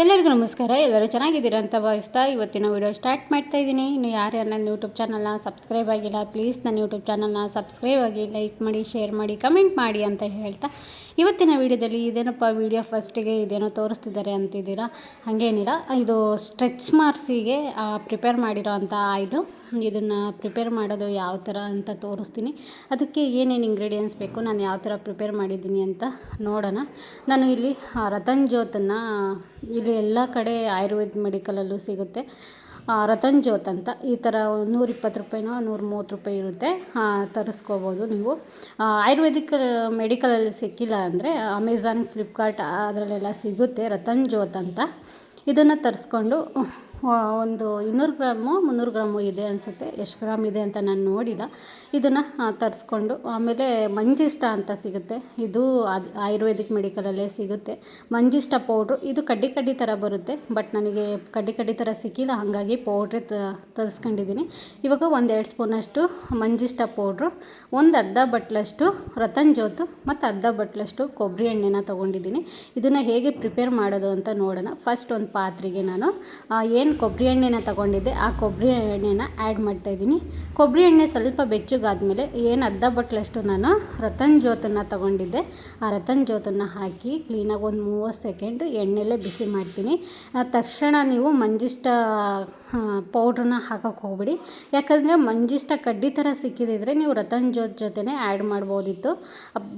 ಎಲ್ಲರಿಗೂ ನಮಸ್ಕಾರ. ಎಲ್ಲರೂ ಚೆನ್ನಾಗಿದ್ದೀರಾ ಅಂತ ಭಾವಿಸ್ತಾ ಇವತ್ತಿನ ವಿಡಿಯೋ ಸ್ಟಾರ್ಟ್ ಮಾಡ್ತಾ ಇದ್ದೀನಿ. ಇನ್ನು ಯಾರ್ಯಾರು ನನ್ನ ಯೂಟ್ಯೂಬ್ ಚಾನಲ್ನ ಸಬ್ಸ್ಕ್ರೈಬ್ ಆಗಿಲ್ಲ, ಪ್ಲೀಸ್ ನನ್ನ ಯೂಟ್ಯೂಬ್ ಚಾನಲ್ನ ಸಬ್ಸ್ಕ್ರೈಬ್ ಆಗಿ ಲೈಕ್ ಮಾಡಿ, ಶೇರ್ ಮಾಡಿ, ಕಮೆಂಟ್ ಮಾಡಿ ಅಂತ ಹೇಳ್ತಾ ಇವತ್ತಿನ ವಿಡಿಯೋದಲ್ಲಿ ಇದೇನಪ್ಪ ವಿಡಿಯೋ ಫಸ್ಟಿಗೆ ಇದೇನೋ ತೋರಿಸ್ತಿದ್ದಾರೆ ಅಂತಿದ್ದೀರಾ? ಹಾಗೇನಿಲ್ಲ. ಇದು ಸ್ಟ್ರೆಚ್ ಮಾರ್ಕ್ಸಿಗೆ ಪ್ರಿಪೇರ್ ಮಾಡಿರೋ ಅಂಥ ಆಯಿಲು ಇದನ್ನು ಪ್ರಿಪೇರ್ ಮಾಡೋದು ಯಾವ ಥರ ಅಂತ ತೋರಿಸ್ತೀನಿ. ಅದಕ್ಕೆ ಏನೇನು ಇಂಗ್ರೀಡಿಯೆಂಟ್ಸ್ ಬೇಕು, ನಾನು ಯಾವ ಥರ ಪ್ರಿಪೇರ್ ಮಾಡಿದ್ದೀನಿ ಅಂತ ನೋಡೋಣ. ನಾನು ಇಲ್ಲಿ ರತನ್ ಇಲ್ಲಿ ಎಲ್ಲ ಕಡೆ ಆಯುರ್ವೇದ ಮೆಡಿಕಲಲ್ಲೂ ಸಿಗುತ್ತೆ. ರತನ್ ಜ್ಯೋತ್ ಅಂತ, ಈ ಥರ ನೂರಿಪ್ಪತ್ತು ರೂಪಾಯಿನೋ ನೂರ ಮೂವತ್ತು ರೂಪಾಯಿ ಇರುತ್ತೆ. ತರಿಸ್ಕೋಬೋದು ನೀವು. ಆಯುರ್ವೇದಿಕ್ ಮೆಡಿಕಲಲ್ಲಿ ಸಿಕ್ಕಿಲ್ಲ ಅಂದರೆ ಅಮೆಝಾನ್ ಫ್ಲಿಪ್ಕಾರ್ಟ್ ಅದರಲ್ಲೆಲ್ಲ ಸಿಗುತ್ತೆ ರತನ್ ಜ್ಯೋತ್ ಅಂತ. ಇದನ್ನು ತರಿಸ್ಕೊಂಡು ಒಂದು ಇನ್ನೂರು ಗ್ರಾಮು, ಮುನ್ನೂರು ಗ್ರಾಮು ಇದೆ ಅನಿಸುತ್ತೆ. ಎಷ್ಟು ಗ್ರಾಮ್ ಇದೆ ಅಂತ ನಾನು ನೋಡಿಲ್ಲ. ಇದನ್ನು ತರಿಸ್ಕೊಂಡು, ಆಮೇಲೆ ಮಂಜಿಷ್ಟ ಅಂತ ಸಿಗುತ್ತೆ. ಇದು ಅದು ಆಯುರ್ವೇದಿಕ್ ಮೆಡಿಕಲಲ್ಲೇ ಸಿಗುತ್ತೆ. ಮಂಜಿಷ್ಟ ಪೌಡ್ರು, ಇದು ಕಡ್ಡಿ ಕಡ್ಡಿ ಥರ ಬರುತ್ತೆ, ಬಟ್ ನನಗೆ ಕಡ್ಡಿ ಕಡ್ಡಿ ಥರ ಸಿಕ್ಕಿಲ್ಲ. ಹಾಗಾಗಿ ಪೌಡ್ರೇ ತರಿಸ್ಕೊಂಡಿದ್ದೀನಿ ಇವಾಗ ಒಂದೆರಡು ಸ್ಪೂನಷ್ಟು ಮಂಜಿಷ್ಟ ಪೌಡ್ರು, ಒಂದು ಅರ್ಧ ಬಟ್ಲಷ್ಟು ರತನ್ ಜೋತು ಮತ್ತು ಅರ್ಧ ಬಟ್ಲಷ್ಟು ಕೊಬ್ಬರಿ ಎಣ್ಣೆನ ತೊಗೊಂಡಿದ್ದೀನಿ ಇದನ್ನು ಹೇಗೆ ಪ್ರಿಪೇರ್ ಮಾಡೋದು ಅಂತ ನೋಡೋಣ. ಫಸ್ಟ್ ಒಂದು ಪಾತ್ರೆಗೆ ನಾನು ಏನು ಕೊಬ್ಬರಿ ಎಣ್ಣೆನ ತಗೊಂಡಿದ್ದೆ. ಆ ಕೊಬ್ಬರಿ ಎಣ್ಣೆನ ಆ್ಯಡ್ ಮಾಡ್ತಾಯಿದ್ದೀನಿ ಕೊಬ್ಬರಿ ಎಣ್ಣೆ ಸ್ವಲ್ಪ ಬೆಚ್ಚಗಾದಮೇಲೆ ಏನು ಅರ್ಧ ಬಟ್ಲಷ್ಟು ನಾನು ರತನ್ ಜೋತನ್ನು ತಗೊಂಡಿದ್ದೆ. ಆ ರತನ್ ಜೋತನ್ನು ಹಾಕಿ ಕ್ಲೀನಾಗಿ ಒಂದು ಮೂವತ್ತು ಸೆಕೆಂಡ್ ಎಣ್ಣೆಲೇ ಬಿಸಿ ಮಾಡ್ತೀನಿ. ತಕ್ಷಣ ನೀವು ಮಂಜಿಷ್ಟ ಪೌಡ್ರನ್ನ ಹಾಕೋಕ್ಕೆ ಹೋಗ್ಬಿಡಿ. ಯಾಕಂದರೆ ಮಂಜಿಷ್ಟ ಕಡ್ಡಿ ಥರ ಸಿಕ್ಕಿದಿದ್ರೆ ನೀವು ರತನ್ ಜೋತ್ ಜೊತೆನೇ ಆ್ಯಡ್ ಮಾಡ್ಬೋದಿತ್ತು.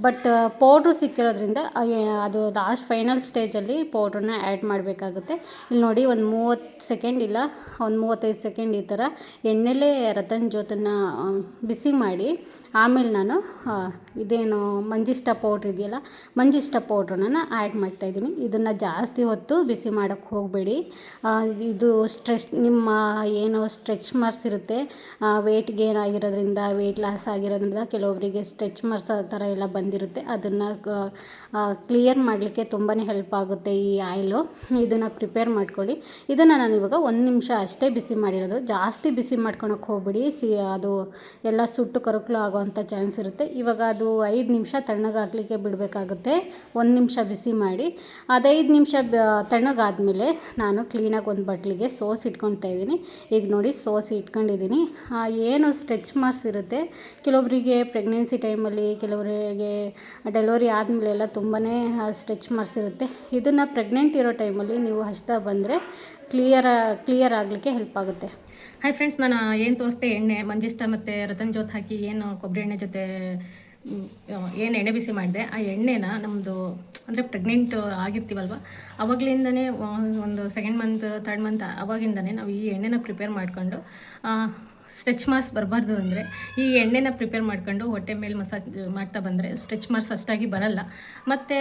ಬಟ್ ಪೌಡ್ರು ಸಿಕ್ಕಿರೋದ್ರಿಂದ ಅದು ಲಾಸ್ಟ್ ಫೈನಲ್ ಸ್ಟೇಜಲ್ಲಿ ಪೌಡ್ರನ್ನ ಆ್ಯಡ್ ಮಾಡಬೇಕಾಗುತ್ತೆ. ಇಲ್ಲಿ ನೋಡಿ ಒಂದು ಮೂವತ್ತು ಸೆಕೆಂಡ್ ಇಲ್ಲ, ಒಂದು ಮೂವತ್ತೈದು ಸೆಕೆಂಡ್ ಈ ಥರ ಎಣ್ಣೆಲೇ ರತನ್ ಜೋತನ್ನು ಬಿಸಿ ಮಾಡಿ, ಆಮೇಲೆ ನಾನು ಇದೇನು ಮಂಜಿಷ್ಟ ಪೌಡ್ರ್ ಇದೆಯಲ್ಲ, ಮಂಜಿಷ್ಟ ಪೌಡ್ರನ್ನ ಆ್ಯಡ್ ಮಾಡ್ತಾಯಿದ್ದೀನಿ ಇದನ್ನು ಜಾಸ್ತಿ ಹೊತ್ತು ಬಿಸಿ ಮಾಡೋಕ್ಕೆ ಹೋಗಬೇಡಿ. ಇದು ಸ್ಟ್ರೆಸ್ ನಿಮ್ಮ ಏನು ಸ್ಟ್ರೆಚ್ ಮಾರ್ಕ್ಸ್ ಇರುತ್ತೆ. ವೆಯ್ಟ್ ಗೇನ್ ಆಗಿರೋದ್ರಿಂದ ವೆಯ್ಟ್ ಲಾಸ್ ಆಗಿರೋದ್ರಿಂದ ಕೆಲವೊಬ್ಬರಿಗೆ ಸ್ಟ್ರೆಚ್ ಮಾರ್ಕ್ಸ್ ಆ ಥರ ಎಲ್ಲ ಬಂದಿರುತ್ತೆ. ಅದನ್ನು ಕ್ಲಿಯರ್ ಮಾಡಲಿಕ್ಕೆ ತುಂಬಾ ಹೆಲ್ಪ್ ಆಗುತ್ತೆ ಈ ಆಯಿಲು ಇದನ್ನು ಪ್ರಿಪೇರ್ ಮಾಡ್ಕೊಳ್ಳಿ. ಇದನ್ನು ನಾನು ಇವಾಗ ಒಂದು ನಿಮಿಷ ಅಷ್ಟೇ ಬಿಸಿ ಮಾಡಿರೋದು. ಜಾಸ್ತಿ ಬಿಸಿ ಮಾಡ್ಕೊಳಕ್ಕೆ ಹೋಗ್ಬಿಡಿ. ಸಿ, ಅದು ಎಲ್ಲ ಸುಟ್ಟು ಕರುಕಲು ಆಗೋವಂಥ ಚಾನ್ಸ್ ಇರುತ್ತೆ. ಇವಾಗ ಅದು ಐದು ನಿಮಿಷ ತಣ್ಣಗಾಗಲಿಕ್ಕೆ ಬಿಡಬೇಕಾಗುತ್ತೆ. ಒಂದು ನಿಮಿಷ ಬಿಸಿ ಮಾಡಿ. ಅದೈದು ನಿಮಿಷ ತಣ್ಣಗಾದ್ಮೇಲೆ ನಾನು ಕ್ಲೀನಾಗಿ ಒಂದು ಬಟ್ಲಿಗೆ ಸೋಸ್ ಇಟ್ಕೊಳ್ತಾ ಇದ್ದೀನಿ. ಈಗ ನೋಡಿ ಸೋಸಿ ಇಟ್ಕೊಂಡಿದ್ದೀನಿ. ಏನು ಸ್ಟ್ರೆಚ್ ಮಾರ್ಕ್ಸ್ ಇರುತ್ತೆ. ಕೆಲವೊಬ್ಬರಿಗೆ ಪ್ರೆಗ್ನೆನ್ಸಿ ಟೈಮಲ್ಲಿ, ಕೆಲವರಿಗೆ ಡೆಲಿವರಿ ಆದಮೇಲೆ ಎಲ್ಲ ತುಂಬಾ ಸ್ಟ್ರೆಚ್ ಮಾರ್ಕ್ಸ್ ಇರುತ್ತೆ. ಇದನ್ನು ಪ್ರೆಗ್ನೆಂಟ್ ಇರೋ ಟೈಮಲ್ಲಿ ನೀವು ಹಚ್ತಾ ಬಂದರೆ ಕ್ಲಿಯರ್ ಕ್ಲಿಯರ್ ಆಗಲಿಕ್ಕೆ ಹೆಲ್ಪ್ ಆಗುತ್ತೆ. ಹಾಯ್ ಫ್ರೆಂಡ್ಸ್, ನಾನು ಏನು ತೋರಿಸ್ದೆ ಎಣ್ಣೆ ಮಂಜಿಸ್ತಾ ಮತ್ತು ರತನ್ ಜೋತ್ ಹಾಕಿ ಏನು ಕೊಬ್ಬರಿ ಎಣ್ಣೆ ಜೊತೆ ಏನು ಎಣ್ಣೆ ಬಿಸಿ ಮಾಡಿದೆ, ಆ ಎಣ್ಣೆನ ನಮ್ಮದು ಅಂದರೆ ಪ್ರೆಗ್ನೆಂಟ್ ಆಗಿರ್ತೀವಲ್ವ, ಅವಾಗಲಿಂದನೇ ಒಂದು ಸೆಕೆಂಡ್ ಮಂತ್ ತರ್ಡ್ ಮಂತ್ ಅವಾಗಿಂದನೇ ನಾವು ಈ ಎಣ್ಣೆನ ಪ್ರಿಪೇರ್ ಮಾಡ್ಕೊಂಡು ಸ್ಟ್ರೆಚ್ ಮಾರ್ಕ್ಸ್ ಬರಬಾರ್ದು ಅಂದರೆ ಈ ಎಣ್ಣೆನ ಪ್ರಿಪೇರ್ ಮಾಡ್ಕೊಂಡು ಹೊಟ್ಟೆ ಮೇಲೆ ಮಸಾಜ್ ಮಾಡ್ತಾ ಬಂದರೆ ಸ್ಟ್ರೆಚ್ ಮಾರ್ಕ್ಸ್ ಅಷ್ಟಾಗಿ ಬರಲ್ಲ. ಮತ್ತು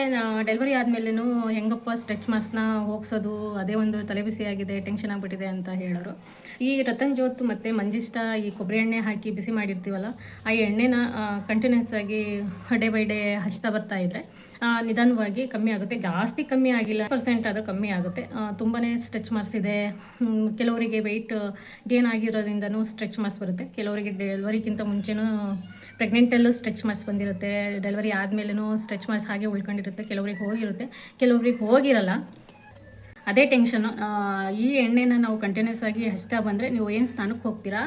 ಡೆಲಿವರಿ ಆದಮೇಲೆನೂ ಹೆಂಗಪ್ಪ ಸ್ಟ್ರೆಚ್ ಮಾರ್ಕ್ಸ್ನ ಹೋಗ್ಸೋದು, ಅದೇ ಒಂದು ತಲೆಬಿಸಿ ಆಗಿದೆ ಟೆನ್ಷನ್ ಆಗಿಬಿಟ್ಟಿದೆ ಅಂತ ಹೇಳೋರು. ಈ ರತನ್ ಜೋತ್ ಮತ್ತು ಮಂಜಿಷ್ಟ ಈ ಕೊಬ್ಬರಿ ಎಣ್ಣೆ ಹಾಕಿ ಬಿಸಿ ಮಾಡಿರ್ತೀವಲ್ಲ, ಆ ಎಣ್ಣೆನ ಕಂಟಿನ್ಯೂಸ್ ಆಗಿ ಡೇ ಬೈ ಡೇ ಹಚ್ತಾ ಬರ್ತಾ ಇದ್ದರೆ ನಿಧಾನವಾಗಿ ಕಮ್ಮಿ ಆಗುತ್ತೆ. ಜಾಸ್ತಿ ಕಮ್ಮಿ ಆಗಿಲ್ಲ ಪರ್ಸೆಂಟ್ ಆದರೂ ಕಮ್ಮಿ ಆಗುತ್ತೆ. ತುಂಬಾ ಸ್ಟ್ರೆಚ್ ಮಾರ್ಕ್ಸ್ ಇದೆ. ಕೆಲವರಿಗೆ ವೆಯ್ಟ್ ಗೇನ್ ಆಗಿರೋದ್ರಿಂದನೂ ಸ್ಟ್ರೆಚ್ ಮಾರ್ಕ್ಸ್ ಬರುತ್ತೆ. ಕೆಲವರಿಗೆ ಡೆಲಿವರಿಗಿಂತ ಮುಂಚೆನೂ ಪ್ರೆಗ್ನೆಂಟಲ್ಲೂ ಸ್ಟ್ರೆಚ್ ಮಾರ್ಕ್ಸ್ ಬಂದಿರುತ್ತೆ. ಡೆಲಿವರಿ ಆದಮೇಲೂ ಸ್ಟ್ರೆಚ್ ಮಾರ್ಕ್ಸ್ ಹಾಗೆ ಉಳ್ಕೊಂಡಿರುತ್ತೆ. ಕೆಲವರಿಗೆ ಹೋಗಿರುತ್ತೆ. ಕೆಲವರಿಗೆ ಹೋಗಿರಲ್ಲ. ಅದೇ ಟೆನ್ಷನ್ ಈ ಎಣ್ಣೆನ ನಾವು ಕಂಟಿನ್ಯೂಸ್ ಆಗಿ ಹಚ್ತಾ ಬಂದರೆ ನೀವು ಏನು ಸ್ನಾನಕ್ಕೆ ಹೋಗ್ತೀರಾ?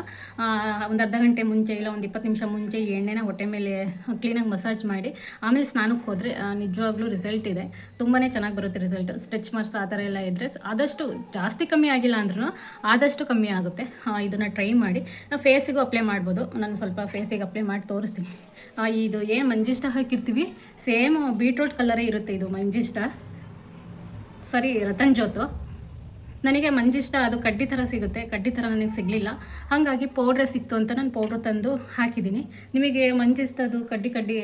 ಒಂದು ಅರ್ಧ ಗಂಟೆ ಮುಂಚೆ ಇಲ್ಲ ಒಂದು ಇಪ್ಪತ್ತು ನಿಮಿಷ ಮುಂಚೆ ಈ ಎಣ್ಣೆನ ಹೊಟ್ಟೆ ಮೇಲೆ ಕ್ಲೀನಾಗಿ ಮಸಾಜ್ ಮಾಡಿ, ಆಮೇಲೆ ಸ್ನಾನಕ್ಕೆ ಹೋದರೆ ನಿಜವಾಗ್ಲೂ ರಿಸಲ್ಟ್ ಇದೆ. ತುಂಬಾ ಚೆನ್ನಾಗಿ ಬರುತ್ತೆ ರಿಸಲ್ಟ್ ಸ್ಟ್ರೆಚ್ ಮಾರ್ಕ್ಸ್ ಆ ಥರ ಎಲ್ಲ ಇದ್ದರೆ ಆದಷ್ಟು ಜಾಸ್ತಿ ಕಮ್ಮಿ ಆಗಿಲ್ಲ ಅಂದ್ರೂ ಆದಷ್ಟು ಕಮ್ಮಿ ಆಗುತ್ತೆ. ಇದನ್ನು ಟ್ರೈ ಮಾಡಿ. ಫೇಸಿಗೂ ಅಪ್ಲೈ ಮಾಡ್ಬೋದು. ನಾನು ಸ್ವಲ್ಪ ಫೇಸಿಗೆ ಅಪ್ಲೈ ಮಾಡಿ ತೋರಿಸ್ತೀನಿ. ಇದು ಏನು ಮಂಜಿಷ್ಟ ಹಾಕಿರ್ತೀವಿ? ಸೇಮ್ ಬೀಟ್ರೂಟ್ ಕಲರೇ ಇರುತ್ತೆ ಇದು ಮಂಜಿಷ್ಟ. ಸಾರಿ, ರತನ್ ಜೋತು. ನನಗೆ ಮಂಜಿಷ್ಟ ಅದು ಕಡ್ಡಿ ಥರ ಸಿಗುತ್ತೆ, ಕಡ್ಡಿ ಥರ ನನಗೆ ಸಿಗಲಿಲ್ಲ. ಹಾಗಾಗಿ ಪೌಡ್ರೇ ಸಿಕ್ತು ಅಂತ ನಾನು ಪೌಡ್ರ್ ತಂದು ಹಾಕಿದ್ದೀನಿ. ನಿಮಗೆ ಮಂಜಿಷ್ಟ ಅದು ಕಡ್ಡಿ ಕಡ್ಡಿ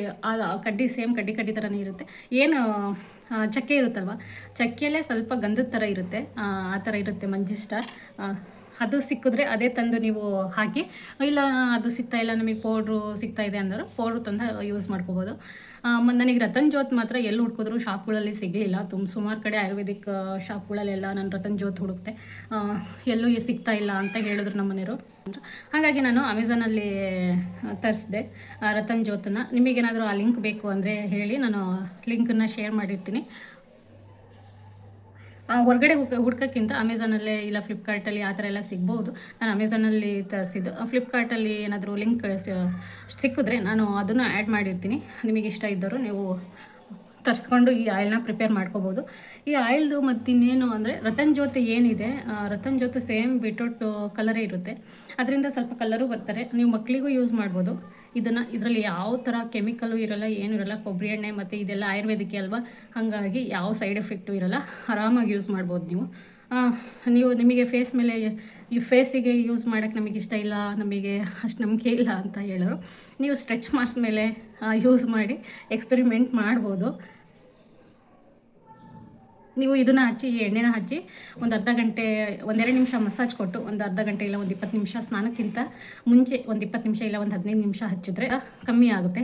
ಕಡ್ಡಿ ಸೇಮ್ ಕಡ್ಡಿ ಕಡ್ಡಿ ಥರನೇ ಇರುತ್ತೆ. ಏನು ಚಕ್ಕೆ ಇರುತ್ತಲ್ವ? ಚಕ್ಕೆಯಲ್ಲೇ ಸ್ವಲ್ಪ ಗಂಧದ ಥರ ಇರುತ್ತೆ. ಆ ಥರ ಇರುತ್ತೆ ಮಂಜಿಷ್ಟ. ಅದು ಸಿಕ್ಕಿದ್ರೆ ಅದೇ ತಂದು ನೀವು ಹಾಕಿ, ಇಲ್ಲ ಅದು ಸಿಗ್ತಾ ಇಲ್ಲ, ನಮಗೆ ಪೌಡ್ರು ಸಿಗ್ತಾ ಇದೆ ಅಂದರು ಪೌಡ್ರು ತಂದು ಯೂಸ್ ಮಾಡ್ಕೋಬೋದು. ನನಗೆ ರತನ್ ಜ್ಯೋತ್ ಮಾತ್ರ ಎಲ್ಲಿ ಹುಡ್ಕಿದ್ರು ಶಾಪ್ಗಳಲ್ಲಿ ಸಿಗಲಿಲ್ಲ. ತುಂಬ ಸುಮಾರು ಕಡೆ ಆಯುರ್ವೇದಿಕ್ ಶಾಪ್ಗಳಲ್ಲೆಲ್ಲ ನಾನು ರತನ್ ಜ್ಯೋತ್ ಹುಡುಕ್ತೆ. ಎಲ್ಲೂ ಸಿಗ್ತಾ ಇಲ್ಲ ಅಂತ ಹೇಳಿದ್ರು ನಮ್ಮ ಮನೆಯವರು. ಹಾಗಾಗಿ ನಾನು ಅಮೆಝಾನಲ್ಲಿ ತರಿಸಿದೆ ರತನ್ ಜ್ಯೋತನ್ನ ನಿಮಗೇನಾದರೂ ಆ ಲಿಂಕ್ ಬೇಕು ಅಂದರೆ ಹೇಳಿ, ನಾನು ಲಿಂಕನ್ನು ಶೇರ್ ಮಾಡಿರ್ತೀನಿ. ಹೊರಗಡೆ ಹುಡ್ಕ ಹುಡ್ಕೋಕ್ಕಿಂತ ಅಮೆಝಾನಲ್ಲೇ ಇಲ್ಲ ಫ್ಲಿಪ್ಕಾರ್ಟಲ್ಲಿ ಆ ಥರ ಎಲ್ಲ ಸಿಗ್ಬೋದು. ನಾನು ಅಮೆಝಾನಲ್ಲಿ ತರಿಸಿದ್ದು. ಫ್ಲಿಪ್ಕಾರ್ಟಲ್ಲಿ ಏನಾದರೂ ಲಿಂಕ್ ಸಿಕ್ಕಿದ್ರೆ ನಾನು ಅದನ್ನು ಆ್ಯಡ್ ಮಾಡಿರ್ತೀನಿ. ನಿಮಗೆ ಇಷ್ಟ ಇದ್ದರೂ ನೀವು ತರಿಸ್ಕೊಂಡು ಈ ಆಯಿಲ್ನ ಪ್ರಿಪೇರ್ ಮಾಡ್ಕೋಬೋದು. ಈ ಆಯಿಲ್ದು ಮತ್ತು ಇನ್ನೇನು ಅಂದರೆ ರತನ್ ಜ್ಯೋತಿ ಏನಿದೆ ರತನ್ ಜ್ಯೋತಿ ಸೇಮ್ ಬಿಟ್ರೋಟ್ ಕಲರೇ ಇರುತ್ತೆ. ಅದರಿಂದ ಸ್ವಲ್ಪ ಕಲರು ಬರ್ತಾರೆ. ನೀವು ಮಕ್ಕಳಿಗೂ ಯೂಸ್ ಮಾಡ್ಬೋದು. ಇದನ್ನು ಇದರಲ್ಲಿ ಯಾವ ಥರ ಕೆಮಿಕಲು ಇರಲ್ಲ, ಏನೂ ಇರಲ್ಲ, ಕೊಬ್ಬರಿ ಎಣ್ಣೆ ಮತ್ತು ಇದೆಲ್ಲ ಆಯುರ್ವೇದಿಕ್ ಅಲ್ವಾ? ಹಾಗಾಗಿ ಯಾವ ಸೈಡ್ ಎಫೆಕ್ಟು ಇರಲ್ಲ, ಆರಾಮಾಗಿ ಯೂಸ್ ಮಾಡ್ಬೋದು ನೀವು. ನೀವು ನಿಮಗೆ ಫೇಸ್ ಮೇಲೆ, ಈ ಫೇಸಿಗೆ ಯೂಸ್ ಮಾಡೋಕ್ಕೆ ನಮಗೆ ಇಷ್ಟ ಇಲ್ಲ, ನಮಗೆ ಅಷ್ಟು ನಂಬಿಕೆ ಇಲ್ಲ ಅಂತ ಹೇಳೋರು, ನೀವು ಸ್ಟ್ರೆಚ್ ಮಾರ್ಕ್ಸ್ ಮೇಲೆ ಯೂಸ್ ಮಾಡಿ, ಎಕ್ಸ್ಪೆರಿಮೆಂಟ್ ಮಾಡ್ಬೋದು. ನೀವು ಇದನ್ನು ಹಚ್ಚಿ ಈ ಎಣ್ಣೆನ ಹಚ್ಚಿ ಒಂದು ಅರ್ಧ ಗಂಟೆ ಒಂದೆರಡು ನಿಮಿಷ ಮಸಾಜ್ ಕೊಟ್ಟು ಒಂದು ಅರ್ಧ ಗಂಟೆ ಇಲ್ಲ ಒಂದು ಇಪ್ಪತ್ತು ನಿಮಿಷ ಸ್ನಾನಕ್ಕಿಂತ ಮುಂಚೆ ಒಂದು ಇಪ್ಪತ್ತು ನಿಮಿಷ ಇಲ್ಲ ಒಂದು ಹದಿನೈದು ನಿಮಿಷ ಹಚ್ಚಿದ್ರೆ ಕಮ್ಮಿ ಆಗುತ್ತೆ.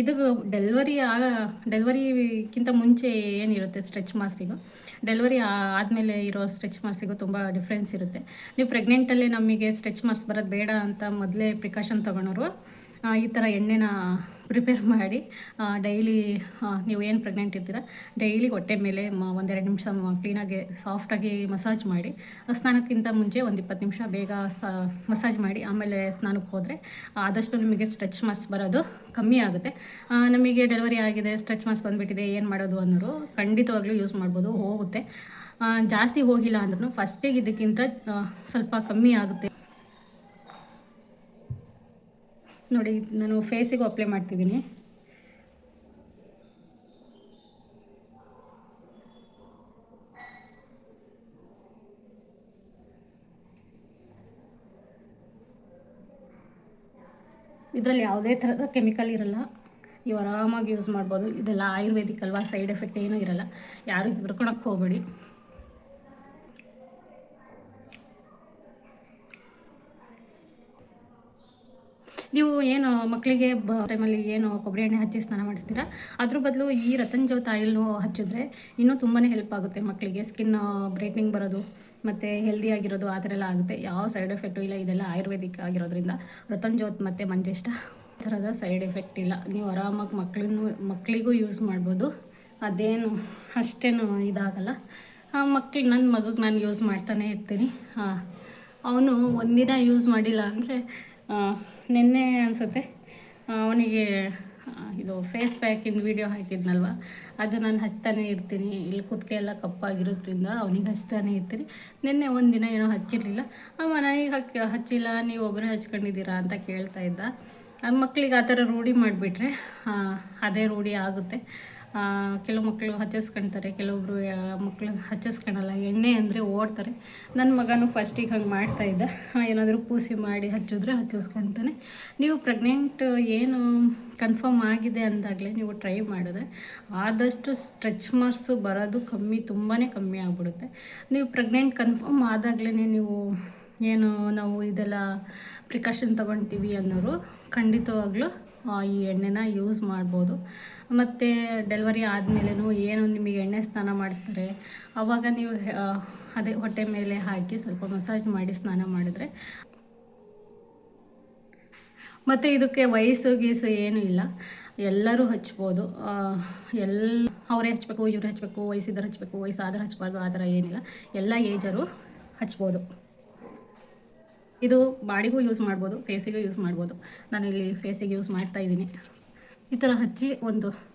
ಇದು ಡೆಲ್ವರಿ ಆಗ ಡೆಲಿವರಿಗಿಂತ ಮುಂಚೆ ಏನಿರುತ್ತೆ ಸ್ಟ್ರೆಚ್ ಮಾರ್ಕ್ಸಿಗೂ ಡೆಲಿವರಿ ಆದಮೇಲೆ ಇರೋ ಸ್ಟ್ರೆಚ್ ಮಾರ್ಕ್ಸಿಗೂ ತುಂಬ ಡಿಫ್ರೆನ್ಸ್ ಇರುತ್ತೆ. ನೀವು ಪ್ರೆಗ್ನೆಂಟಲ್ಲೇ ನಮಗೆ ಸ್ಟ್ರೆಚ್ ಮಾರ್ಕ್ಸ್ ಬರೋದು ಬೇಡ ಅಂತ ಮೊದಲೇ ಪ್ರಿಕಾಷನ್ ತೊಗೊಳೋರು ಈ ಥರ ಎಣ್ಣೆನ ಪ್ರಿಪೇರ್ ಮಾಡಿ ಡೈಲಿ ನೀವು ಏನು ಪ್ರೆಗ್ನೆಂಟ್ ಇರ್ತೀರ ಡೈಲಿ ಹೊಟ್ಟೆ ಮೇಲೆ ಒಂದೆರಡು ನಿಮಿಷ ಕ್ಲೀನಾಗಿ ಸಾಫ್ಟಾಗಿ ಮಸಾಜ್ ಮಾಡಿ ಸ್ನಾನಕ್ಕಿಂತ ಮುಂಚೆ ಒಂದು ಇಪ್ಪತ್ತು ನಿಮಿಷ ಬೇಗ ಸ ಮಸಾಜ್ ಮಾಡಿ, ಆಮೇಲೆ ಸ್ನಾನಕ್ಕೆ ಹೋದರೆ ಆದಷ್ಟು ನಿಮಗೆ ಸ್ಟ್ರೆಚ್ ಮಾಸ್ ಬರೋದು ಕಮ್ಮಿ ಆಗುತ್ತೆ. ನಮಗೆ ಡೆಲಿವರಿ ಆಗಿದೆ ಸ್ಟ್ರೆಚ್ ಮಾಸ್ ಬಂದುಬಿಟ್ಟಿದೆ, ಏನು ಮಾಡೋದು ಅನ್ನೋರು ಖಂಡಿತವಾಗ್ಲೂ ಯೂಸ್ ಮಾಡ್ಬೋದು, ಹೋಗುತ್ತೆ. ಜಾಸ್ತಿ ಹೋಗಿಲ್ಲ ಅಂದ್ರೂ ಫಸ್ಟಿಗೆ ಇದಕ್ಕಿಂತ ಸ್ವಲ್ಪ ಕಮ್ಮಿ ಆಗುತ್ತೆ. ನೋಡಿ, ನಾನು ಫೇಸಿಗೂ ಅಪ್ಲೈ ಮಾಡ್ತಿದ್ದೀನಿ. ಇದರಲ್ಲಿ ಯಾವುದೇ ಥರದ ಕೆಮಿಕಲ್ ಇರಲ್ಲ. ನೀವು ಆರಾಮಾಗಿ ಯೂಸ್ ಮಾಡ್ಬೋದು. ಇದೆಲ್ಲ ಆಯುರ್ವೇದಿಕ್ ಅಲ್ವಾ? ಸೈಡ್ ಎಫೆಕ್ಟ್ ಏನೂ ಇರಲ್ಲ. ಯಾರು ಹೆದರ್ಕೊಳಕ್ಕೆ ಹೋಗಬೇಡಿ. ನೀವು ಏನು ಮಕ್ಕಳಿಗೆ ಬ ಟೈಮಲ್ಲಿ ಏನು ಕೊಬ್ಬರಿ ಎಣ್ಣೆ ಹಚ್ಚಿ ಸ್ನಾನ ಮಾಡಿಸ್ತೀರಾ? ಅದ್ರ ಬದಲು ಈ ರತನ್ ಜ್ಯೋತ್ ಆಯಿಲ್ನು ಹಚ್ಚಿದ್ರೆ ಇನ್ನೂ ತುಂಬಾ ಹೆಲ್ಪ್ ಆಗುತ್ತೆ ಮಕ್ಕಳಿಗೆ. ಸ್ಕಿನ್ ಬ್ರೈಟ್ನಿಂಗ್ ಬರೋದು, ಮತ್ತು ಹೆಲ್ದಿ ಆಗಿರೋದು, ಆ ಥರ ಎಲ್ಲ ಆಗುತ್ತೆ. ಯಾವ ಸೈಡ್ ಎಫೆಕ್ಟು ಇಲ್ಲ, ಇದೆಲ್ಲ ಆಯುರ್ವೇದಿಕ್ ಆಗಿರೋದ್ರಿಂದ. ರತನ್ ಜ್ಯೋತ್ ಮತ್ತು ಮಂಜೆಷ್ಟ ಥರದ ಸೈಡ್ ಎಫೆಕ್ಟ್ ಇಲ್ಲ. ನೀವು ಆರಾಮಾಗಿ ಮಕ್ಕಳನ್ನು ಮಕ್ಕಳಿಗೂ ಯೂಸ್ ಮಾಡ್ಬೋದು. ಅದೇನು, ಅಷ್ಟೇನು ಇದಾಗಲ್ಲ. ಮಕ್ಳು ನನ್ನ ಮಗಗೆ ನಾನು ಯೂಸ್ ಮಾಡ್ತಾನೆ ಇರ್ತೀನಿ. ಅವನು ಒಂದಿನ ಯೂಸ್ ಮಾಡಿಲ್ಲ ಅಂದರೆ ನಿನ್ನೆ ಅನಿಸುತ್ತೆ ಅವನಿಗೆ ಇದು ಫೇಸ್ ಪ್ಯಾಕಿಂದು ವಿಡಿಯೋ ಹಾಕಿದ್ನಲ್ವ? ಅದು ನಾನು ಹಚ್ತಾನೆ ಇರ್ತೀನಿ. ಇಲ್ಲಿ ಕುತ್ತಿಗೆ ಎಲ್ಲ ಕಪ್ಪಾಗಿರೋದ್ರಿಂದ ಅವನಿಗೆ ಹಚ್ತಾನೆ ಇರ್ತೀನಿ. ನಿನ್ನೆ ಒಂದಿನ ಏನೋ ಹಚ್ಚಿರಲಿಲ್ಲ. ಅವ, ನನಗೆ ಹಕ್, ಹಚ್ಚಿಲ್ಲ, ನೀವು ಒಬ್ಬರೇ ಹಚ್ಕೊಂಡಿದ್ದೀರಾ? ಅಂತ ಕೇಳ್ತಾ ಇದ್ದ. ಆ ಮಕ್ಳಿಗೆ ಆ ಥರ ರೂಢಿ ಮಾಡಿಬಿಟ್ರೆ ಅದೇ ರೂಢಿ ಆಗುತ್ತೆ. ಕೆಲವು ಮಕ್ಕಳು ಹಚ್ಚಿಸ್ಕೊಳ್ತಾರೆ ಕೆಲವೊಬ್ರು ಮಕ್ಕಳು ಹಚ್ಚಿಸ್ಕೊಳಲ್ಲ, ಎಣ್ಣೆ ಅಂದರೆ ಓಡ್ತಾರೆ. ನನ್ನ ಮಗನೂ ಫಸ್ಟಿಗೆ ಹಂಗೆ ಮಾಡ್ತಾ ಇದ್ದ. ಏನಾದರೂ ಪೂಸಿ ಮಾಡಿ ಹಚ್ಚಿದ್ರೆ ಹಚ್ಚಿಸ್ಕೊಳ್ತಾನೆ ನೀವು ಪ್ರೆಗ್ನೆಂಟ್ ಏನು ಕನ್ಫರ್ಮ್ ಆಗಿದೆ ಅಂದಾಗಲೇ ನೀವು ಟ್ರೈ ಮಾಡಿದ್ರೆ ಆದಷ್ಟು ಸ್ಟ್ರೆಚ್ ಮಾರ್ಕ್ಸು ಬರೋದು ಕಮ್ಮಿ ತುಂಬಾ ಕಮ್ಮಿ ಆಗಿಬಿಡುತ್ತೆ. ನೀವು ಪ್ರೆಗ್ನೆಂಟ್ ಕನ್ಫರ್ಮ್ ಆದಾಗಲೇ ನೀವು ಏನು ನಾವು ಇದೆಲ್ಲ ಪ್ರಿಕಾಷನ್ ತೊಗೊಳ್ತೀವಿ ಅನ್ನೋರು ಖಂಡಿತವಾಗ್ಲೂ ಈ ಎಣ್ಣೆನ ಯೂಸ್ ಮಾಡ್ಬೋದು. ಮತ್ತು ಡೆಲಿವರಿ ಆದಮೇಲೆನೂ ಏನು ನಿಮಗೆ ಎಣ್ಣೆ ಸ್ನಾನ ಮಾಡಿಸ್ತಾರೆ. ಆವಾಗ ನೀವು ಅದೇ ಹೊಟ್ಟೆ ಮೇಲೆ ಹಾಕಿ ಸ್ವಲ್ಪ ಮಸಾಜ್ ಮಾಡಿ ಸ್ನಾನ ಮಾಡಿದರೆ. ಮತ್ತು ಇದಕ್ಕೆ ವಯಸ್ಸು ಗೀಸು ಏನೂ ಇಲ್ಲ. ಎಲ್ಲರೂ ಹಚ್ಬೋದು. ಎಲ್ಲ ಅವರೇ ಹಚ್ಚಬೇಕು ಇವ್ರು ಹಚ್ಚಬೇಕು ವಯಸ್ಸಿದ್ದರು ಹಚ್ಚಬೇಕು ವಯಸ್ಸಾದ್ರೆ ಹಚ್ಚಬಾರ್ದು ಆ ಥರ ಏನಿಲ್ಲ. ಎಲ್ಲ ಏಜರು ಹಚ್ಬೋದು. ಇದು ಬಾಡಿಗೂ ಯೂಸ್ ಮಾಡ್ಬೋದು, ಫೇಸಿಗೂ ಯೂಸ್ ಮಾಡ್ಬೋದು. ನಾನು ಇಲ್ಲಿ ಫೇಸಿಗೆ ಯೂಸ್ ಮಾಡ್ತಾ ಇದ್ದೀನಿ. ಈ ಥರ ಹಚ್ಚಿ ಒಂದು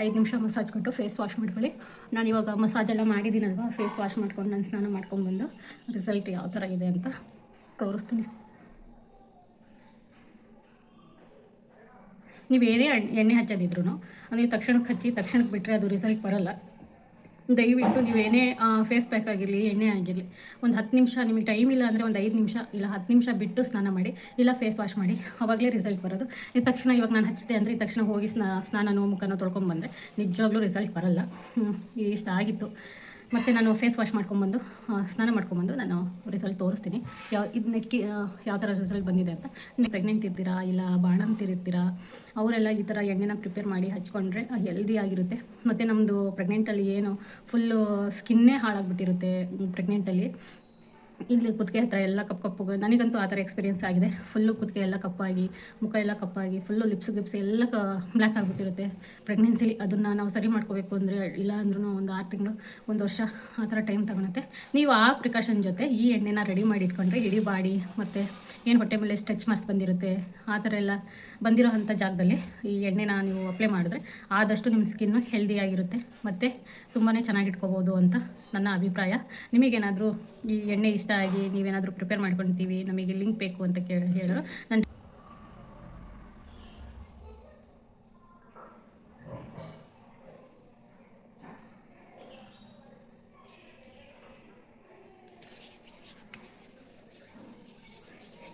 ಐದು ನಿಮಿಷ ಮಸಾಜ್ ಕೊಟ್ಟು ಫೇಸ್ ವಾಶ್ ಮಾಡ್ಕೊಳ್ಳಿ. ನಾನು ಇವಾಗ ಮಸಾಜ್ ಎಲ್ಲ ಮಾಡಿದ್ದೀನಲ್ವ, ಫೇಸ್ ವಾಶ್ ಮಾಡ್ಕೊಂಡು ನಾನು ಸ್ನಾನ ಮಾಡ್ಕೊಂಡ್ಬಂದು ರಿಸಲ್ಟ್ ಯಾವ ಥರ ಇದೆ ಅಂತ ತೋರಿಸ್ತೀನಿ. ನೀವು ಏನೇ ಎಣ್- ಎಣ್ಣೆ ಹಚ್ಚೋದಿದ್ರು ನೀವು ತಕ್ಷಣಕ್ಕೆ ಹಚ್ಚಿ ತಕ್ಷಣಕ್ಕೆ ಬಿಟ್ಟರೆ ಅದು ರಿಸಲ್ಟ್ ಬರಲ್ಲ. ದಯವಿಟ್ಟು ನೀವೇನೇ ಫೇಸ್ ಪ್ಯಾಕ್ ಆಗಿರಲಿ, ಎಣ್ಣೆ ಆಗಿರಲಿ, ಒಂದು ಹತ್ತು ನಿಮಿಷ ನಿಮಗೆ ಟೈಮ್ ಇಲ್ಲ ಅಂದರೆ ಒಂದು ಐದು ನಿಮಿಷ ಇಲ್ಲ ಹತ್ತು ನಿಮಿಷ ಬಿಟ್ಟು ಸ್ನಾನ ಮಾಡಿ, ಇಲ್ಲ ಫೇಸ್ ವಾಶ್ ಮಾಡಿ, ಅವಾಗಲೇ ರಿಸಲ್ಟ್ ಬರೋದು. ಈ ತಕ್ಷಣ ಇವಾಗ ನಾನು ಹಚ್ಚಿದೆ ಅಂದರೆ ಈ ತಕ್ಷಣ ಹೋಗಿ ಸ್ನಾ, ಸ್ನಾನನೋ, ಮುಖನೋ ತೊಳ್ಕೊಂಬಂದರೆ ನಿಜವಾಗ್ಲೂ ರಿಸಲ್ಟ್ ಬರಲ್ಲ. ಇಷ್ಟ ಆಗಿತ್ತು. ಮತ್ತು ನಾನು ಫೇಸ್ ವಾಶ್ ಮಾಡ್ಕೊಂಬಂದು ಸ್ನಾನ ಮಾಡ್ಕೊಂಬಂದು ನಾನು ರಿಸಲ್ಟ್ ತೋರಿಸ್ತೀನಿ. ಯಾವ ಇದು ನೆಕ್ಕಿ ಯಾವ ಥರ ರಿಸಲ್ಟ್ ಬಂದಿದೆ ಅಂತ. ನೀವು ಪ್ರೆಗ್ನೆಂಟ್ ಇರ್ತೀರಾ ಇಲ್ಲ ಬಾಣಂತಿರ್ತೀರಾ ಅವರೆಲ್ಲ ಈ ಥರ ಎಣ್ಣೆನ ಪ್ರಿಪೇರ್ ಮಾಡಿ ಹಚ್ಕೊಂಡ್ರೆ ಹೆಲ್ದಿ ಆಗಿರುತ್ತೆ. ಮತ್ತು ನಮ್ಮದು ಪ್ರೆಗ್ನೆಂಟಲ್ಲಿ ಏನು ಫುಲ್ಲು ಸ್ಕಿನ್ನೇ ಹಾಳಾಗ್ಬಿಟ್ಟಿರುತ್ತೆ ಪ್ರೆಗ್ನೆಂಟಲ್ಲಿ ಇಲ್ಲಿ ಕುತ್ತಿಗೆ ಹತ್ರ ಎಲ್ಲ ಕಪ್ಪು ಕಪ್ಪು ನನಗಂತೂ ಆ ಥರ ಎಕ್ಸ್ಪೀರಿಯೆನ್ಸ್ ಆಗಿದೆ. ಫುಲ್ಲು ಕುತ್ತಿಗೆ ಎಲ್ಲ ಕಪ್ಪಾಗಿ, ಮುಖ ಎಲ್ಲ ಕಪ್ಪಾಗಿ ಫುಲ್ಲು ಲಿಪ್ಸ್ ಗಿಪ್ಸ್ ಎಲ್ಲ ಕ ಬ್ಲ್ಯಾಕ್ ಆಗಿಬಿಟ್ಟಿರುತ್ತೆ. ಪ್ರೆಗ್ನೆನ್ಸಿಲಿ ಅದನ್ನು ನಾವು ಸರಿ ಮಾಡ್ಕೋಬೇಕು ಅಂದರೆ, ಇಲ್ಲ ಅಂದ್ರೂ ಒಂದು ಆರು ತಿಂಗಳು, ಒಂದು ವರ್ಷ ಆ ಥರ ಟೈಮ್ ತಗೊಳುತ್ತೆ. ನೀವು ಆ ಪ್ರಿಕಾಷನ್ ಜೊತೆ ಈ ಎಣ್ಣೆನ ರೆಡಿ ಮಾಡಿ ಇಟ್ಕೊಂಡ್ರೆ ಇಡೀ ಬಾಡಿ ಮತ್ತು ಏನು ಹೊಟ್ಟೆ ಮೇಲೆ ಸ್ಟ್ರೆಚ್ ಮಾರ್ಕ್ಸ್ ಬಂದಿರುತ್ತೆ, ಆ ಥರ ಎಲ್ಲ ಬಂದಿರೋ ಅಂಥ ಜಾಗದಲ್ಲಿ ಈ ಎಣ್ಣೆನ ನೀವು ಅಪ್ಲೈ ಮಾಡಿದ್ರೆ ಆದಷ್ಟು ನಿಮ್ಮ ಸ್ಕಿನ್ನು ಹೆಲ್ದಿಯಾಗಿರುತ್ತೆ ಮತ್ತು ತುಂಬಾ ಚೆನ್ನಾಗಿ ಇಟ್ಕೋಬೋದು ಅಂತ ನನ್ನ ಅಭಿಪ್ರಾಯ. ನಿಮಗೇನಾದರೂ ಈ ಎಣ್ಣೆ ಇಷ್ಟ ಆಗಿ ನೀವೇನಾದರೂ ಪ್ರಿಪೇರ್ ಮಾಡ್ಕೊಳ್ತೀವಿ ನಮಗೆ ಲಿಂಕ್ ಬೇಕು ಅಂತ ಕೇಳಿ ಹೇಳಿದ್ರು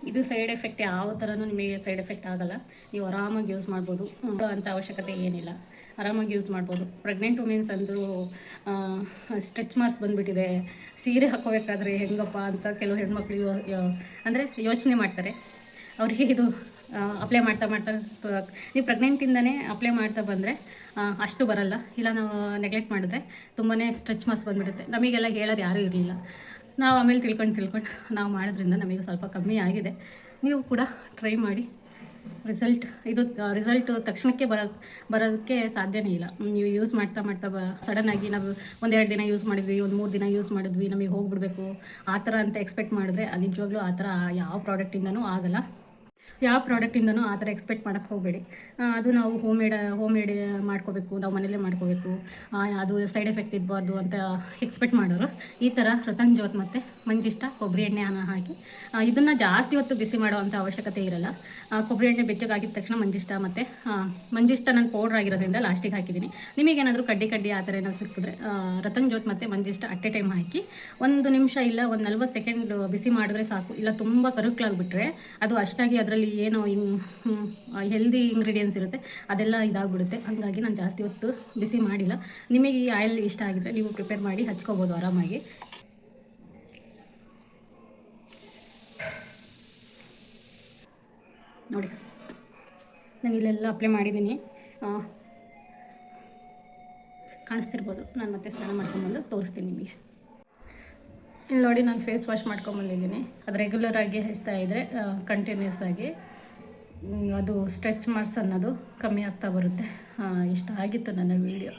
ಇದು ಸೈಡ್ ಎಫೆಕ್ಟ್ ಯಾವ ಥರನೂ ನಿಮಗೆ ಸೈಡ್ ಎಫೆಕ್ಟ್ ಆಗಲ್ಲ. ನೀವು ಆರಾಮಾಗಿ ಯೂಸ್ ಮಾಡ್ಬೋದು ಅಂತ ಅವಶ್ಯಕತೆ ಏನಿಲ್ಲ. ಆರಾಮಾಗಿ ಯೂಸ್ ಮಾಡ್ಬೋದು. ಪ್ರೆಗ್ನೆಂಟ್ ವುಮೆನ್ಸ್ ಅಂದರು ಸ್ಟ್ರೆಚ್ ಮಾರ್ಕ್ಸ್ ಬಂದುಬಿಟ್ಟಿದೆ. ಸೀರೆ ಹಾಕೋಬೇಕಾದ್ರೆ ಹೆಂಗಪ್ಪ ಅಂತ ಕೆಲವು ಹೆಣ್ಮಕ್ಳು ಅಂದರೆ ಯೋಚನೆ ಮಾಡ್ತಾರೆ. ಅವ್ರಿಗೆ ಇದು ಅಪ್ಲೈ ಮಾಡ್ತಾ ಮಾಡ್ತಾ, ನೀವು ಪ್ರೆಗ್ನೆಂಟಿಂದನೇ ಅಪ್ಲೈ ಮಾಡ್ತಾ ಬಂದರೆ ಅಷ್ಟು ಬರಲ್ಲ. ಇಲ್ಲ, ನಾವು ನೆಗ್ಲೆಕ್ಟ್ ಮಾಡಿದ್ರೆ ತುಂಬಾ ಸ್ಟ್ರೆಚ್ ಮಾರ್ಕ್ಸ್ ಬಂದ್ಬಿಡುತ್ತೆ. ನಮಗೆಲ್ಲ ಹೇಳೋರು ಯಾರೂ ಇರಲಿಲ್ಲ. ನಾವು ಆಮೇಲೆ ತಿಳ್ಕೊಂಡು ತಿಳ್ಕೊಂಡು ನಾವು ಮಾಡೋದ್ರಿಂದ ನಮಗೆ ಸ್ವಲ್ಪ ಕಮ್ಮಿ ಆಗಿದೆ. ನೀವು ಕೂಡ ಟ್ರೈ ಮಾಡಿ. ರಿಸಲ್ಟ್, ಇದು ರಿಸಲ್ಟ್ ತಕ್ಷಣಕ್ಕೆ ಬರೋ, ಬರೋದಕ್ಕೆ ಸಾಧ್ಯನೇ ಇಲ್ಲ. ನೀವು ಯೂಸ್ ಮಾಡ್ತಾ ಮಾಡ್ತಾ ಬ ಸಡನ್ನಾಗಿ ನಾವು ಒಂದೆರಡು ದಿನ ಯೂಸ್ ಮಾಡಿದ್ವಿ, ಒಂದು ಮೂರು ದಿನ ಯೂಸ್ ಮಾಡಿದ್ವಿ, ನಮಗೆ ಹೋಗಿಬಿಡ್ಬೇಕು. ಆ ಥರ ಅಂತ ಎಕ್ಸ್ಪೆಕ್ಟ್ ಮಾಡಿದ್ರೆ ಅದು ನಿಜವಾಗ್ಲೂ ಆ ಥರ ಯಾವ ಪ್ರಾಡಕ್ಟಿಂದನೂ ಆಗಲ್ಲ. ಯಾವ ಪ್ರಾಡಕ್ಟಿಂದನೂ ಆ ಥರ ಎಕ್ಸ್ಪೆಕ್ಟ್ ಮಾಡೋಕ್ಕೆ ಹೋಗಬೇಡಿ. ಅದು ನಾವು ಹೋಮ್ ಮೇಡ್ ಹೋಮ್ ಮೇಡ್ ಮಾಡ್ಕೋಬೇಕು, ನಾವು ಮನೇಲೇ ಮಾಡ್ಕೋಬೇಕು. ಅದು ಸೈಡ್ ಎಫೆಕ್ಟ್ ಇರಬಾರ್ದು ಅಂತ ಎಕ್ಸ್ಪೆಕ್ಟ್ ಮಾಡೋರು. ಈ ಥರ ರತನ್ ಜೋತ್ ಮತ್ತು ಮಂಜಿಷ್ಟ ಕೊಬ್ಬರಿ ಎಣ್ಣೆ ಅನ್ನ ಹಾಕಿ ಇದನ್ನು ಜಾಸ್ತಿ ಹೊತ್ತು ಬಿಸಿ ಮಾಡುವಂಥ ಅವಶ್ಯಕತೆ ಇರಲ್ಲ. ಕೊಬ್ಬರಿ ಎಣ್ಣೆ ಬೆಚ್ಚಗಾಗಿದ ತಕ್ಷಣ ಮಂಜಿಷ್ಟ ಮತ್ತು ಮಂಜಿಷ್ಟ ನಾನು ಪೌಡ್ರ್ ಆಗಿರೋದ್ರಿಂದ ಲಾಸ್ಟಿಗೆ ಹಾಕಿದ್ದೀನಿ. ನಿಮಗೇನಾದರೂ ಕಡ್ಡಿ ಕಡ್ಡಿ ಆ ಥರ ಏನಾದ್ರು ಸಿಕ್ಕಿದ್ರೆ ರತಂಜೋತ್ ಮತ್ತು ಮಂಜಿಷ್ಟ ಅಟ್ ಎ ಟೈಮ್ ಹಾಕಿ, ಒಂದು ನಿಮಿಷ ಇಲ್ಲ, ಒಂದು ನಲ್ವತ್ತು ಸೆಕೆಂಡ್ ಬಿಸಿ ಮಾಡಿದ್ರೆ ಸಾಕು. ಇಲ್ಲ ತುಂಬ ಕರುಕ್ಲಾಗ್ಬಿಟ್ರೆ ಅದು ಅಷ್ಟಾಗಿ ಅದರಲ್ಲಿ ಏನೋ ಹೆಲ್ದಿ ಇಂಗ್ರೀಡಿಯೆಂಟ್ಸ್ ಇರುತ್ತೆ. ಅದೆಲ್ಲ ಇದಾಗ್ಬಿಡುತ್ತೆ. ಹಂಗಾಗಿ ನಾನು ಜಾಸ್ತಿ ಹೊತ್ತು ಬಿಸಿ ಮಾಡಿಲ್ಲ. ನಿಮಗೆ ಈ ಆಯಿಲ್ ಇಷ್ಟ ಆಗಿದ್ರೆ ನೀವು ಪ್ರಿಪೇರ್ ಮಾಡಿ ಹಚ್ಕೋಬೋದು ಆರಾಮಾಗಿ. ನೋಡಿ. ನಾನು ಇಲ್ಲೆಲ್ಲ ಅಪ್ಲೈ ಮಾಡಿದ್ದೀನಿ. ಕಾಣಿಸ್ತಿರ್ಬೋದು. ನಾನು ಮತ್ತೆ ಸ್ನಾನ ಮಾಡ್ಕೊಂಡ್ಬಂದು ತೋರಿಸ್ತೀನಿ ನಿಮಗೆ. ಇಲ್ಲಿ ನೋಡಿ ನಾನು ಫೇಸ್ ವಾಶ್ ಮಾಡ್ಕೊಂಬಂದಿದ್ದೀನಿ ಅದು ರೆಗ್ಯುಲರ್ ಆಗಿ ಹಚ್ತಾ ಇದ್ದರೆ ಕಂಟಿನ್ಯೂಸ್ ಆಗಿ ಅದು ಸ್ಟ್ರೆಚ್ ಮಾರ್ಕ್ಸ್ ಅನ್ನೋದು ಕಮ್ಮಿ ಆಗ್ತಾ ಬರುತ್ತೆ. ಇಷ್ಟ ಆಗಿತ್ತು ನನ್ನ ವಿಡಿಯೋ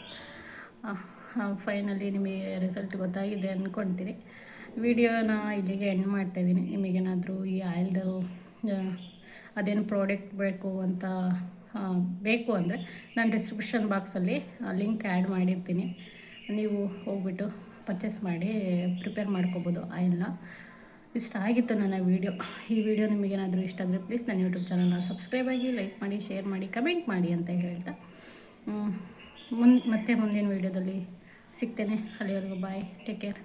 ಫೈನಲಿ ನಿಮಗೆ ರಿಸಲ್ಟ್ ಗೊತ್ತಾಗಿದೆ ಅಂದ್ಕೊಳ್ತೀನಿ ವಿಡಿಯೋನ ಇಲ್ಲಿಗೆ ಎಂಡ್ ಮಾಡ್ತಾಯಿದ್ದೀನಿ ನಿಮಗೇನಾದರೂ ಈ ಆಯಿಲ್ದು ಅದೇನು ಪ್ರಾಡಕ್ಟ್ ಬೇಕು ಅಂತ ಬೇಕು ಅಂದರೆ, ನಾನು ಡಿಸ್ಕ್ರಿಪ್ಷನ್ ಬಾಕ್ಸಲ್ಲಿ ಲಿಂಕ್ ಆ್ಯಡ್ ಮಾಡಿರ್ತೀನಿ. ನೀವು ಹೋಗ್ಬಿಟ್ಟು ಪರ್ಚೇಸ್ ಮಾಡಿ ಪ್ರಿಪೇರ್ ಮಾಡ್ಕೋಬೋದು. ಆಯಿಲ್ನ ಇಷ್ಟ ಆಗಿತ್ತು ನನ್ನ ವೀಡಿಯೋ ಈ ವಿಡಿಯೋ ನಿಮಗೇನಾದರೂ ಇಷ್ಟ ಆದರೆ ಪ್ಲೀಸ್ ನನ್ನ ಯೂಟ್ಯೂಬ್ ಚಾನಲ್ನ ಸಬ್ಸ್ಕ್ರೈಬ್ ಆಗಿ ಲೈಕ್ ಮಾಡಿ ಶೇರ್ ಮಾಡಿ ಕಮೆಂಟ್ ಮಾಡಿ ಅಂತ ಹೇಳ್ತಾ. ಮುಂದೆ, ಮತ್ತೆ ಮುಂದಿನ ವೀಡಿಯೋದಲ್ಲಿ ಸಿಗ್ತೇನೆ. ಅಲ್ಲಿವರೆಗೂ ಬಾಯ್ ಟೇಕ್ ಕೇರ್